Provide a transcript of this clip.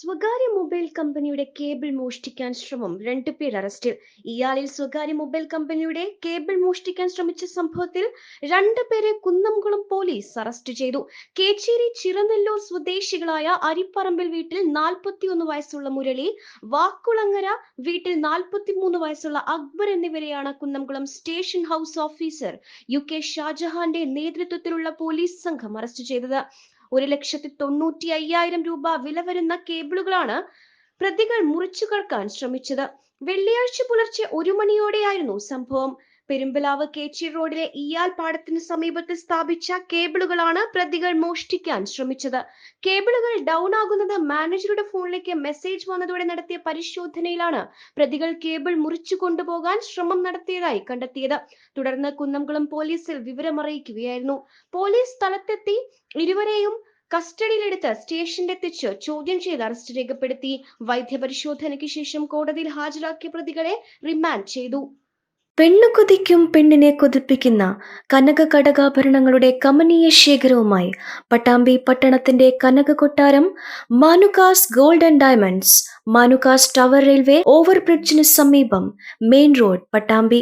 സ്വകാര്യ മൊബൈൽ കമ്പനിയുടെ കേബിൾ മോഷ്ടിക്കാൻ ശ്രമം. രണ്ടുപേർ അറസ്റ്റിൽ. ഇയാളിൽ സ്വകാര്യ മൊബൈൽ കമ്പനിയുടെ കേബിൾ മോഷ്ടിക്കാൻ ശ്രമിച്ച സംഭവത്തിൽ രണ്ടുപേരെ കുന്നംകുളം പോലീസ് അറസ്റ്റ് ചെയ്തു. കേച്ചേരി ചിറനെല്ലൂർ സ്വദേശികളായ അരിപ്പറമ്പിൽ വീട്ടിൽ നാൽപ്പത്തിയൊന്ന് വയസ്സുള്ള മുരളി വാക്കുളങ്ങര വീട്ടിൽ നാൽപ്പത്തിമൂന്ന് വയസ്സുള്ള അക്ബർ എന്നിവരെയാണ് Kunnamkulam station house officer U K ഷാജഹാന്റെ നേതൃത്വത്തിലുള്ള പോലീസ് സംഘം അറസ്റ്റ് ചെയ്തത്. ഒരു ലക്ഷത്തി തൊണ്ണൂറ്റി അയ്യായിരം രൂപ വില വരുന്ന കേബിളുകളാണ് പ്രതികൾ മുറിച്ചു കടക്കാൻ ശ്രമിച്ചത്. വെള്ളിയാഴ്ച പുലർച്ചെ ഒരു മണിയോടെയായിരുന്നു സംഭവം. പെരുമ്പലാവ് കേച്ചി റോഡിലെ ഇയാൽ പാടത്തിന് സമീപത്ത് സ്ഥാപിച്ച കേബിളുകളാണ് പ്രതികൾ മോഷ്ടിക്കാൻ ശ്രമിച്ചത്. കേബിളുകൾ ഡൗൺ ആകുന്നത് മാനേജറുടെ ഫോണിലേക്ക് മെസ്സേജ് വന്നതോടെ നടത്തിയ പരിശോധനയിലാണ് പ്രതികൾ കേബിൾ മുറിച്ചു കൊണ്ടുപോകാൻ ശ്രമം നടത്തിയതായി കണ്ടെത്തിയത്. തുടർന്ന് കുന്നംകുളം പോലീസിൽ വിവരമറിയിക്കുകയായിരുന്നു. പോലീസ് സ്ഥലത്തെത്തി ഇരുവരെയും കസ്റ്റഡിയിലെടുത്ത് സ്റ്റേഷനിലെത്തിച്ച് ചോദ്യം ചെയ്ത് അറസ്റ്റ് രേഖപ്പെടുത്തി വൈദ്യപരിശോധനയ്ക്ക് ശേഷം കോടതിയിൽ ഹാജരാക്കിയ പ്രതികളെ റിമാൻഡ് ചെയ്തു. പെണ്ണു കൊതിക്കും പെണ്ണിനെ കൊതിപ്പിക്കുന്ന കനക കടകാഭരണങ്ങളുടെ കമനീയ ശേഖരവുമായി പട്ടാമ്പി പട്ടണത്തിന്റെ കനക കൊട്ടാരം Manukas gold and diamonds Manukas tower railway ഓവർബ്രിഡ്ജിന് സമീപം മെയിൻ റോഡ് പട്ടാമ്പി.